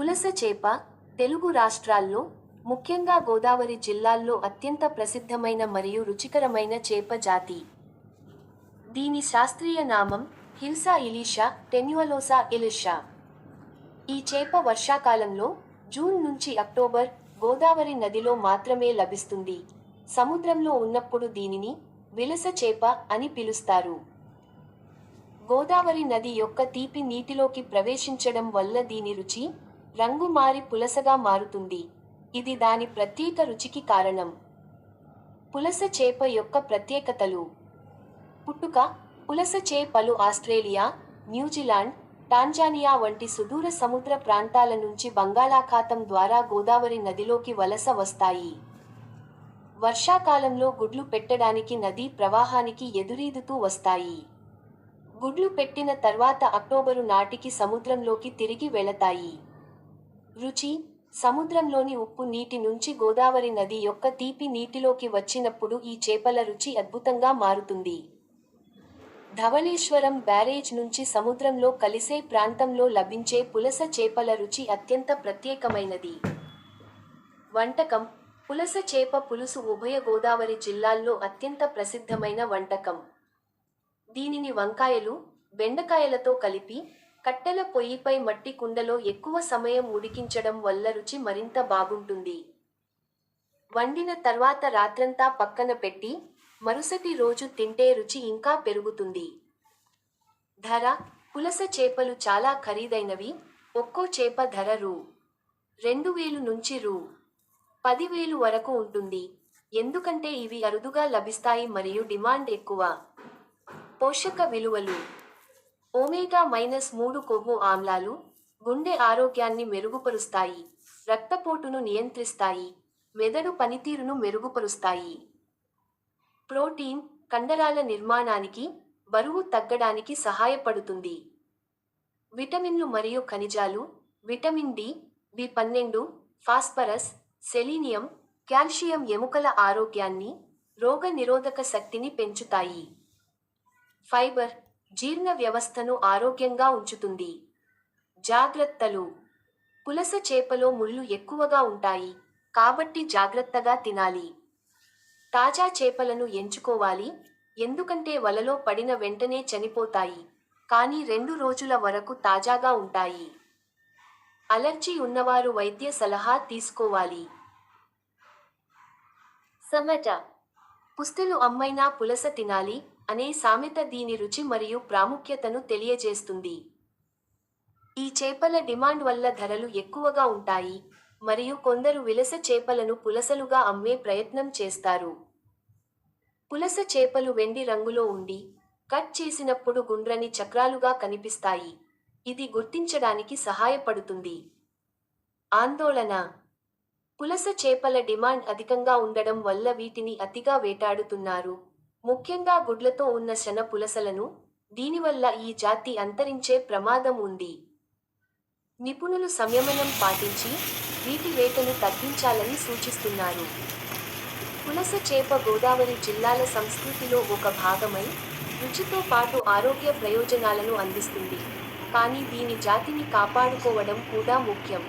పులస చేప తెలుగు రాష్ట్రాల్లో ముఖ్యంగా గోదావరి జిల్లాల్లో అత్యంత ప్రసిద్ధమైన మరియు రుచికరమైన చేప జాతి. దీని శాస్త్రీయ నామం హిల్సా ఇలీషా టెన్యువలోసా ఇలిషా. ఈ చేప వర్షాకాలంలో జూన్ నుంచి అక్టోబర్ గోదావరి నదిలో మాత్రమే లభిస్తుంది. సముద్రంలో ఉన్నప్పుడు దీనిని విలస చేప అని పిలుస్తారు. గోదావరి నది యొక్క తీపి నీటిలోకి ప్రవేశించడం వల్ల దీని రుచి రంగు మారి పులసగా మారుతుంది. ఇది దాని ప్రత్యేక రుచికి కారణం. పులస చేప యొక్క ప్రత్యేకతలు. పుట్టుక పులస చేపలు ఆస్ట్రేలియా న్యూజిలాండ్ టాంజానియా వంటి సుదూర సముద్ర ప్రాంతాల నుంచి బంగాళాఖాతం ద్వారా గోదావరి నదిలోకి వలస వస్తాయి. వర్షాకాలంలో గుడ్లు పెట్టడానికి నదీ ప్రవాహానికి ఎదురీదుతూ వస్తాయి. గుడ్లు పెట్టిన తర్వాత అక్టోబరు నాటికి సముద్రంలోకి తిరిగి వెళతాయి. రుచి సముద్రంలోని ఉప్పు నీటి నుంచి గోదావరి నది యొక్క తీపి నీటిలోకి వచ్చినప్పుడు ఈ చేపల రుచి అద్భుతంగా మారుతుంది. ధవళేశ్వరం బ్యారేజ్ నుంచి సముద్రంలో కలిసే ప్రాంతంలో లభించే పులస చేపల రుచి అత్యంత ప్రత్యేకమైనది. వంటకం పులస చేప పులుసు ఉభయ గోదావరి జిల్లాల్లో అత్యంత ప్రసిద్ధమైన వంటకం. దీనిని వంకాయలు బెండకాయలతో కలిపి కట్టెల పొయ్యిపై మట్టి కుండలో ఎక్కువ సమయం ఉడికించడం వల్ల రుచి మరింత బాగుంటుంది. వండిన తర్వాత రాత్రంతా పక్కన పెట్టి మరుసటి రోజు తింటే రుచి ఇంకా పెరుగుతుంది. ధర పులస చేపలు చాలా ఖరీదైనవి ఒక్కో చేప ధర రూ. రెండు వేలు నుంచి రూ. పదివేలు వరకు ఉంటుంది. ఎందుకంటే ఇవి అరుదుగా లభిస్తాయి మరియు డిమాండ్ ఎక్కువ. పోషక విలువలు ఓమేగా మైనస్ మూడు కొవ్వు ఆమ్లాలు గుండె ఆరోగ్యాన్ని మెరుగుపరుస్తాయి రక్తపోటును నియంత్రిస్తాయి మెదడు పనితీరును మెరుగుపరుస్తాయి. ప్రోటీన్ కండరాల నిర్మాణానికి బరువు తగ్గడానికి సహాయపడుతుంది. విటమిన్లు మరియు ఖనిజాలు విటమిన్ డి బి పన్నెండు ఫాస్ఫరస్ సెలీనియం కాల్షియం ఎముకల ఆరోగ్యాన్ని రోగ నిరోధక శక్తిని పెంచుతాయి. ఫైబర్ జీర్ణ వ్యవస్థను ఆరోగ్యంగా ఉంచుతుంది. జాగ్రత్తలు. పులస చేపలో ముళ్ళు ఎక్కువగా ఉంటాయి. కాబట్టి జాగ్రత్తగా తినాలి. తాజా చేపలను ఎంచుకోవాలి. ఎందుకంటే వలలో పడిన వెంటనే చనిపోతాయి. కానీ రెండు రోజుల వరకు తాజాగా ఉంటాయి. అలర్జీ ఉన్నవారు వైద్య సలహా తీసుకోవాలి. సమట పుస్తలు అమ్మైనా పులస తినాలి. అనే సామెత దీని రుచి మరియు ప్రాముఖ్యతను తెలియజేస్తుంది. ఈ చేపల డిమాండ్ వల్ల ధరలు ఎక్కువగా ఉంటాయి మరియు కొందరు విలస చేపలను పులసలుగా అమ్మే ప్రయత్నం చేస్తారు. పులస చేపలు వెండి రంగులో ఉండి కట్ చేసినప్పుడు గుండ్రని చక్రాలుగా కనిపిస్తాయి. ఇది గుర్తించడానికి సహాయపడుతుంది. ఆందోళన. పులస చేపల డిమాండ్ అధికంగా ఉండడం వల్ల వీటిని అతిగా వేటాడుతున్నారు. ముఖ్యంగా గుడ్లతో ఉన్న శన పులసలను దీనివల్ల ఈ జాతి అంతరించే ప్రమాదం ఉంది. నిపుణులు సంయమనం పాటించి వీటి వేటను తగ్గించాలని సూచిస్తున్నారు. పులస చేప గోదావరి జిల్లాల సంస్కృతిలో ఒక భాగమై రుచితో పాటు ఆరోగ్య ప్రయోజనాలను అందిస్తుంది. కానీ దీని జాతిని కాపాడుకోవడం కూడా ముఖ్యం.